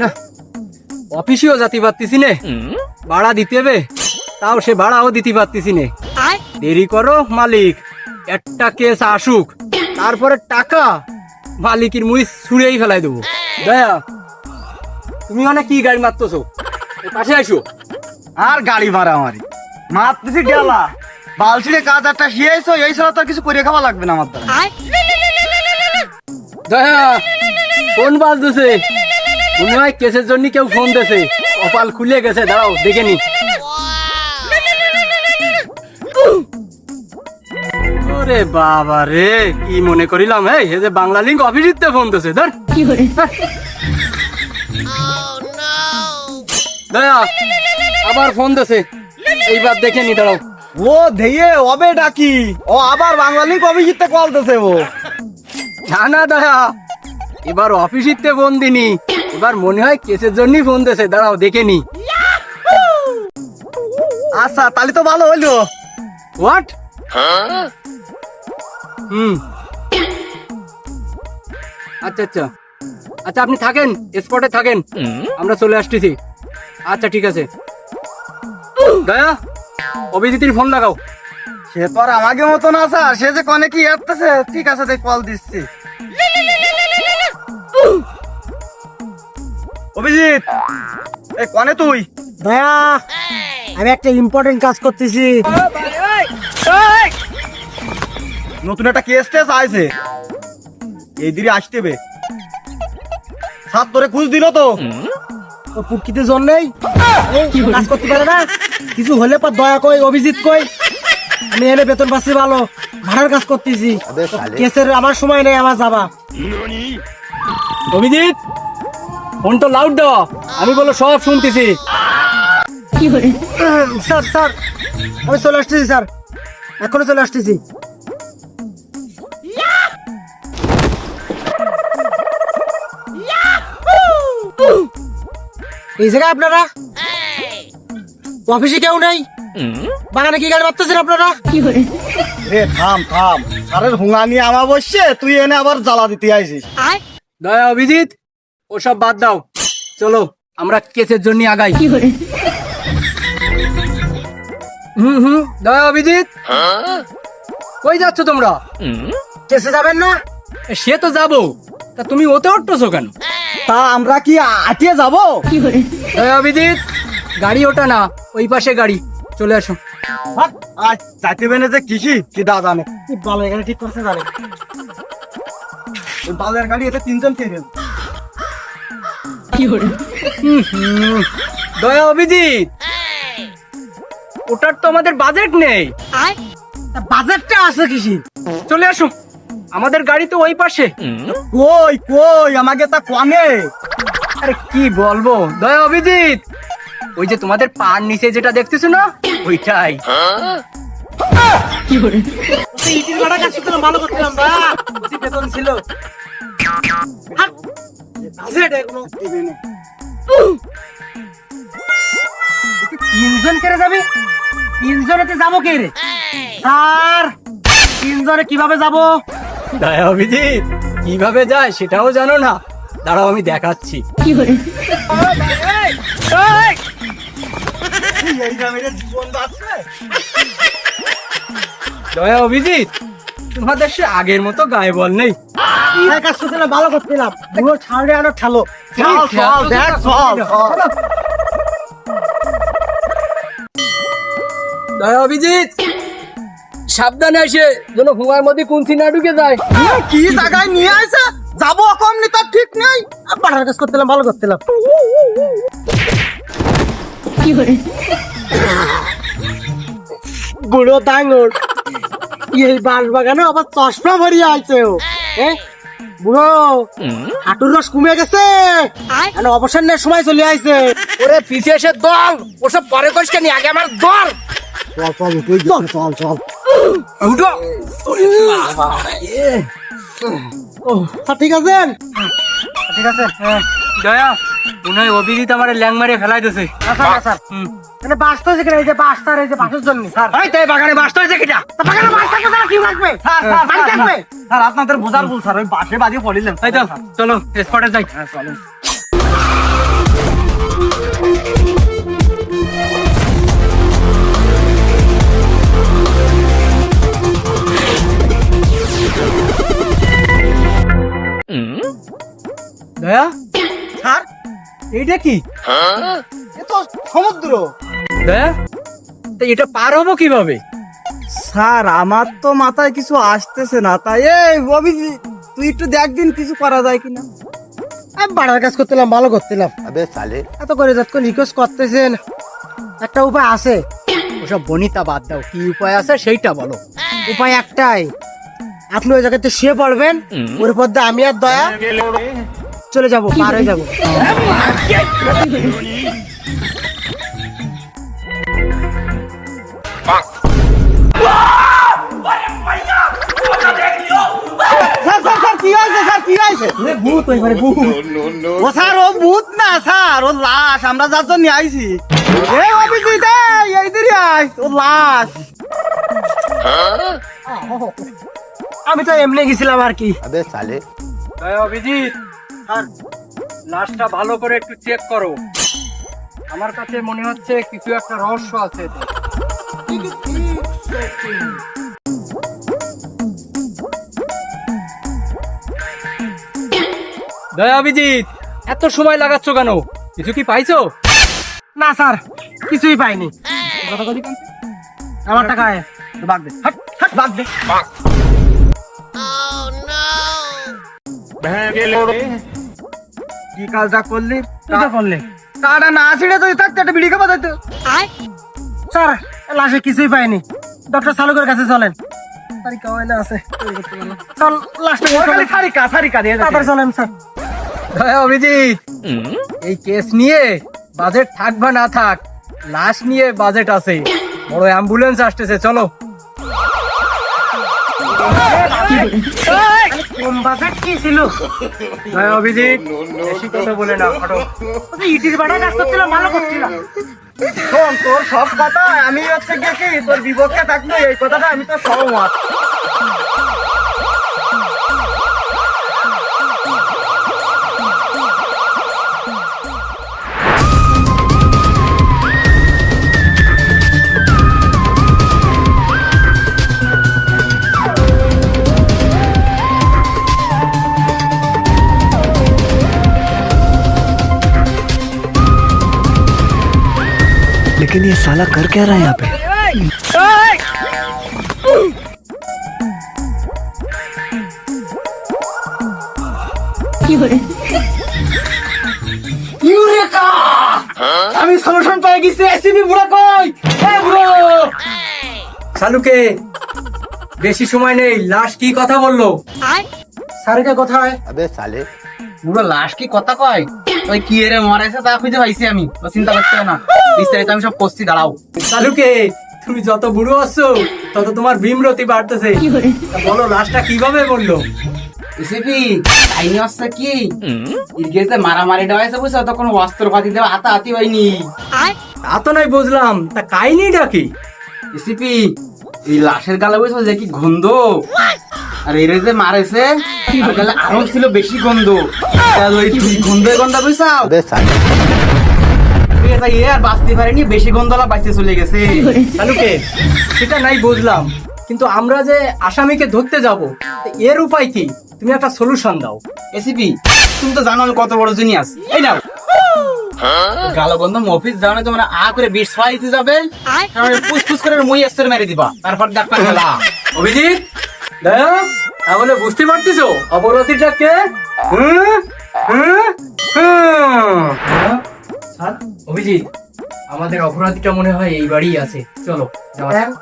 না অফিসেও যাতে পারতেছি নে। ভাড়া দিতে হবে তাও সে ভাড়াও দিতে পারতেছি নে। দেরি করো মালিক একটা কেস আসুক তারপরে টাকা মালিকের মুই ছুঁড়েই ফেলাই দেবো। দয়া তুমি মানে কি গাড়ি মারতেছো? পাশে আসো আর গাড়ি মারামারি মারতেছি গেলা বালছিরে কাজ একটা শিয়েছো এই ছাড়া তো আর কিছু করে খাওয়া লাগবে না আমার দ্বারা। দয়া ফোন বাজতেছে মনে হয় কেসের জন্য কেউ ফোন দিয়েছে। কপাল খুলে গেছে দাঁড়াও দেখে নি। ওরে বাবা রে কি মনে করিলাম এই এই যে বাংলা লিঙ্ক অফিসিতে ফোন দিয়েছে ধর। দয়া আবার ফোন দিয়েছে। এইবার দেখে নি দাঁড়াও। ও ধেয়ে অবে ডাকি। ও আবার বাঙালি কবি জিততে কলতেছে ও। না না দয়া এবার অফিসিতে ফোন দিনি এবার মনে হয় কেসের জন্যই ফোন দিয়েছে। দাঁড়াও দেখে নি। আচ্ছা তাহলে তো ভালো হইল হোয়াট হুম। আচ্ছা আচ্ছা। আচ্ছা আপনি থাকেন স্পটে থাকেন। আমরা চলে আসতেছি। আচ্ছা ঠিক আছে। দয়া অভিজিতের ফোন লাগাও। সে তো আর আমাকে মতন স্যার সে যে কনে কি আসতেছে ঠিক আছে দেখ কল দিচ্ছি। অভিজিৎ! এই কনে তুই? দয়া আমি একটা ইম্পর্টেন্ট কাজ করতেছি। নতুন একটা কেস টেস আইছে। এই দিকে আসতে হবে সাত তোরে খুঁজ দিল তো। ও প্রকৃতি জন্যই কাজ করতে পারে না? কিছু হলে পর দয়া কই অভিজিৎ কই। আমি এনে বেতন পাচ্ছি ভালো। ভাড়ার কাজ করতেছি। কেসের আমার সময় নেই আমার যাবা। অভিজিৎ! ফোন তো লাউড দেওয়া আমি বলো সব শুনতেছি। স্যার স্যার আমি চলে আসতেছি স্যার। এখনও চলে আসতেছি। এই জায়গায় আপনারা? অফিসে কেউ নেই? বাগানে কি গাড়ি মারতেছেন আপনারা? রে থাম থাম। স্যারের হুঙা নিয়ে আমার বসছে তুই এনে আবার জ্বালা দিতে আইছিস দয়া অভিজিৎ ওসব বাদ দাও। চলো আমরা কেসের জন্য আগাই। হুম হুম দয়া অভিজিৎ? কই যাচ্ছ তোমরা? কেসে যাবেন না? সে তো যাব। তা তুমি ওতে উঠতেছো কেন? তা আমরা কি আটিয়ে যাব? দয়া অভিজিৎ গাড়ি ওটা না ওই পাশে গাড়ি। চলে আসো। আজ চাইতে বেনে যে কৃষি কি দা জানে। কি ভালো এখানে ঠিক করতে জানে বালের গাড়ি এতে তিনজন খেয়ে দয়া অভিজিৎ। ওটার তো আমাদের বাজেট নেই। বাজেটটা আছে কিসি চলে আসো আমাদের গাড়ি তো ওই পাশে। কই কই আমাকে তা কনে আরে কি বলব? দয়া অভিজিৎ। ওই যে তোমাদের পার নিচে যেটা দেখতেছো না ওইটাই। ইটির ভাড়া কাজ করতে ভালো করতাম বা বেতন ছিল! দিবে না। তিনজন কেড়ে যাবে? তিনজনেতে যাব কে রে? স্যার তিনজনে কীভাবে যাব? দয়া অভিজিৎ কীভাবে যায় সেটাও জানো না? দাঁড়াও আমি দেখাচ্ছি। দয়া অভিজিৎ তোমাদের সে আগের মতো গায়ে বল নেই। এই কাজ করতে ভালো করছিলাম পুরো ছাড়ে আনো ঠালো। চল চল দেখ চল চল। দয়া অভিজিৎ সাবধানে এসে যেন মধ্যে কুঞ্চি না ঢুকে যায়। কি জায়গায় নিয়ে আসে যাব কমনি তার ঠিক নেই। পাড়ার কাজ করছিলাম ভালো করছিলাম বুড়ো ডাঙ্গর এই বাঁশ বাগানে আবার চশমা ভরিয়ে আছে ও। এ? বুড়ো হাঁটুর রস কমে গেছে। অবসর নেওয়ার সময় চলে আইছে। ওরে পিছে এসে দল ওসব পরে করিস কেন? আগে আমার দল। চল চল তুই চল। চল চল। উঠো। ঠিক আছেন? ঠিক আছে হ্যাঁ। জয়া মনে অভিজিৎ আমার ল্যাং মারিয়ে ফেলাই দিছে মানে বাস্ত হয়েছে কিনা? এই যে এই যে বাসের জন্য। স্যার। তাই বাগানে বাস্ত হয়েছে কিনা? বাগানে কি রাখবে স্যার আপনাদের বোঝার বল স্যার ওই বাসে বাড়ি পড়িলেন। তাই তো চলো স্পটে যাই। হ্যাঁ চলো। দয়া এটা কি? এ তো সমুদ্র। এটা পার হব কীভাবে? স্যার আমার তো মাথায় কিছু আসতেছে না তাই এই ববি তুই একটু দেখদিন কিছু করা যায় কিনা। আমি বাড়ার কাজ করতেলাম ভালো করতেলাম। আবে সালে। এত করে যতক্ষণ রিকোয়েস্ট করতেছেন। একটা উপায় আছে। ওসব বনিতা বাদ দাও কি উপায় আছে সেইটা বলো। উপায় একটাই আপনি ওই জায়গাতে শুয়ে পড়বেন ওর পর আমি আর দয়া। চলে যাব পার হয়ে যাব। লাশ আমরা লাশ। আমি তো এমনি গেছিলাম আর কি। অভিজিৎ স্যার লাশটা ভালো করে একটু চেক করো। আমার কাছে মনে হচ্ছে কিছু একটা রহস্য আছে এতে। দয়া অভিজিৎ এত সময় লাগাচ্ছ কেন? কিছু কি পাইছো? না স্যার কিছুই পাইনি। আমার টাকা। বাগ দে। হাট হাট বাগ দে। কি কাজটা করলি? করলে। টাটা না ছিঁড়ে তুই থাকতে একটা বিড়ি খাবা যাইতো স্যার লাশে কিছুই পাইনি। ডক্টর সালুকের কাছে চলেন। হয় না আছে। চল লাস্টে খালি সারিকা সারিকা দিয়ে তাড়াতাড়ি চলেন স্যার। দয়া অভিজিৎ। এই কেস নিয়ে বাজেট থাক বা না থাক লাশ নিয়ে বাজেট আছে। বড় অ্যাম্বুলেন্স আসতেছে চলো। কম বাজেট কি ছিল? হ্যাঁ অভিজিৎ বেশি কথা বলে না ফটো ইটির বাড়া কাজ করছিলাম ভালো করছিলাম। শোন তোর সব কথা আমি হচ্ছে গেছি তোর বিপক্ষে থাকল এই কথাটা আমি তো সহমত। लेकिन ये साला कर क्या रहा है यहाँ पे আমি সলিউশন পেয়ে গেছি এসিবি বুড়া কই এ বুড়ো শালুকে বেশি সময় নেই লাশ কি কথা বললো স্যারকে কোথায় अबे साले পুরো লাশ কি কথা কয় ওই কি এরে মরাইছে তা খুঁজে পাইছি আমি। ও চিন্তা করতে না। বিস্তারিত আমি সব করছি দাঁড়াও। তুমি যত বুড়ো আছো তত তোমার ভীমরতি বাড়তেছে। বলো লাশটা কীভাবে বলল রেসিপি কাহিনী হচ্ছে কি? ইরগেতে মারামারিটা হয়েছে বুঝছ? তখন অস্ত্রপাতি দেওয়া হাতা হাতি হয়নি তা তো নাই বুঝলাম তা কাহিনীটা কি? রেসিপি এই লাশের গালে বুঝছ যে কি গন্ধ? আর যে মারেছে আরও ছিল বেশি গন্ধ। তাহলে ওই তুই গন্ধে গন্ধ ইয়ে আর বাঁচতে পারেনি বেশি গন্ধলা বাঁচতে চলে গেছে। সেটা নাই বুঝলাম। কিন্তু আমরা যে আসামিকে ধরতে যাব এর উপায় কি? তুমি একটা সলিউশন দাও। এসিপি তুমি তো জানো কত বড় জিনিয়াস এই নাও। অফিস আ করে যাবে দিবা। তারপর ডাক্তার অভিজিৎ? তাহলে বুঝতে পারতেছো? অপরাধীটা কে? অভিজিৎ আমাদের অপরাধীটা মনে হয় এই বাড়ি আছে। চলো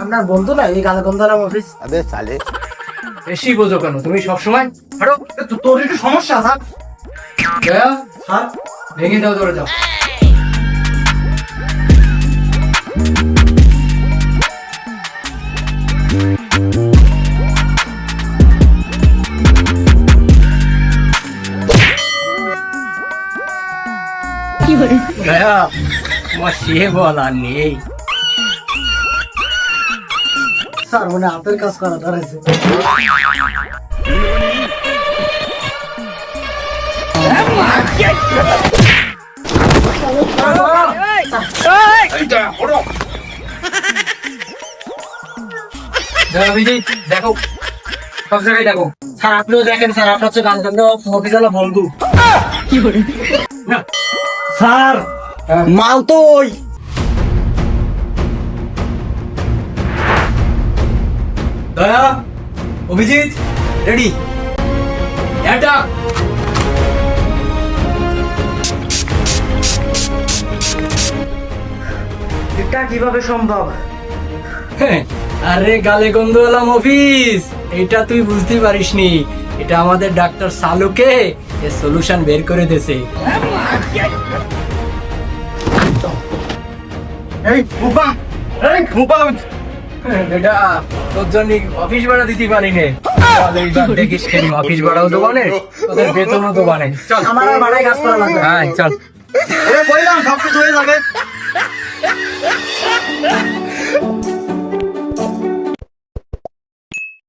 আপনার বন্ধু না এই গাদা অফিস আবে চালে। বেশি বোঝো কেন? তুমি সবসময় হ্যাঁ তোর একটু সমস্যা থাক ভেঙে দাও দরজা দয়া সে বলা নেই। স্যার মনে হাতের কাজ করা ধরেছে। দেখো। সব জায়গায় দেখো। স্যার আপনিও দেখেন স্যার আপনার হচ্ছে গালগন্ধ অফিসালা বন্ধু। স্যার মাল তো ওই। দয়া অভিজিৎ রেডি। এটা। এটা কীভাবে সম্ভব? আরে গালে গন্ধওয়ালা অফিস। এটা তুই বুঝতে পারিসনি। এটা আমাদের ডাক্তার সালুকে এর সলিউশন বের করে দেছে এই বুবা এই বুবা এটা তোর জন্য অফিস ভাড়া দিতে পারি নে। দেখিস কেন অফিস ভাড়াও দোকানে তোদের বেতনও তো দোকানে। চল। আমার ভাড়ায় কাজ করা লাগবে হ্যাঁ চল। এ সব কিছু হয়ে যাবে।